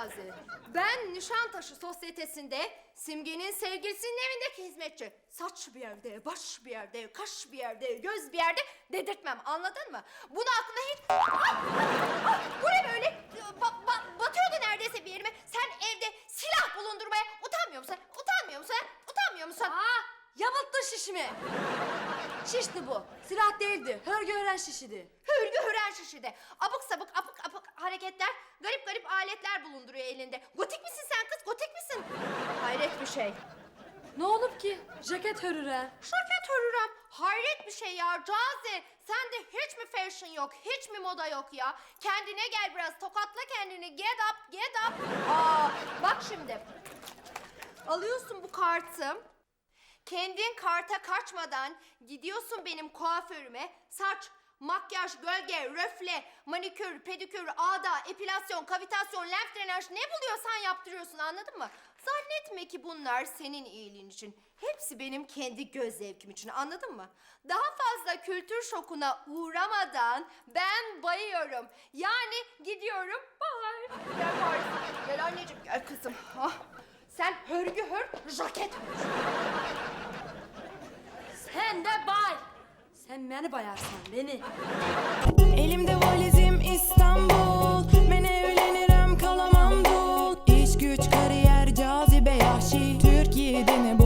Cazi. Ben Nişantaşı Sosyetesi'nde Simge'nin sevgilisinin evindeki hizmetçi. Saç bir yerde, baş bir yerde, kaş bir yerde, göz bir yerde dedirtmem anladın mı? Bunu aklına hiç... Ah, ah, bu ne böyle? Ba- ba- batıyordu neredeyse bir yerime. Sen evde silah bulundurmaya utanmıyor musun? Utanmıyor musun? Utanmıyor musun? Aa, yamulttun şişimi. Şişti bu. Silah değildi. Hörgü öğren şişidi. Hürgü hüren şişide. Abuk sabuk apık apık hareketler, garip garip aletler bulunduruyor elinde. Gotik misin sen kız? Gotik misin? Hayret bir şey. Ne olup ki? Ceket hörüre. Şaket hürrem. Hayret bir şey ya. Cazi. Sende hiç mi fashion yok? Hiç mi moda yok ya? Kendine gel biraz. Tokatla kendini. Get up, get up. Aa, bak şimdi. Alıyorsun bu kartı. Kendin karta kaçmadan gidiyorsun benim kuaförüme. Saç, makyaj, gölge, röfle, manikür, pedikür, ağda, epilasyon, kavitasyon, lenf drenaj ne buluyorsan yaptırıyorsun anladın mı? Zannetme ki bunlar senin iyiliğin için. Hepsi benim kendi göz zevkim için anladın mı? Daha fazla kültür şokuna uğramadan ben bayıyorum. Yani gidiyorum. Bye. Gel. Gel anneciğim gel kızım. Ah. Sen hörgü hör, jaket hör. Sen de bay. Sen beni bayarsan beni. Elimde valizim İstanbul. Ben evlenirim kalamam dul. İş güç kariyer cazibe yahşi evlen yahşi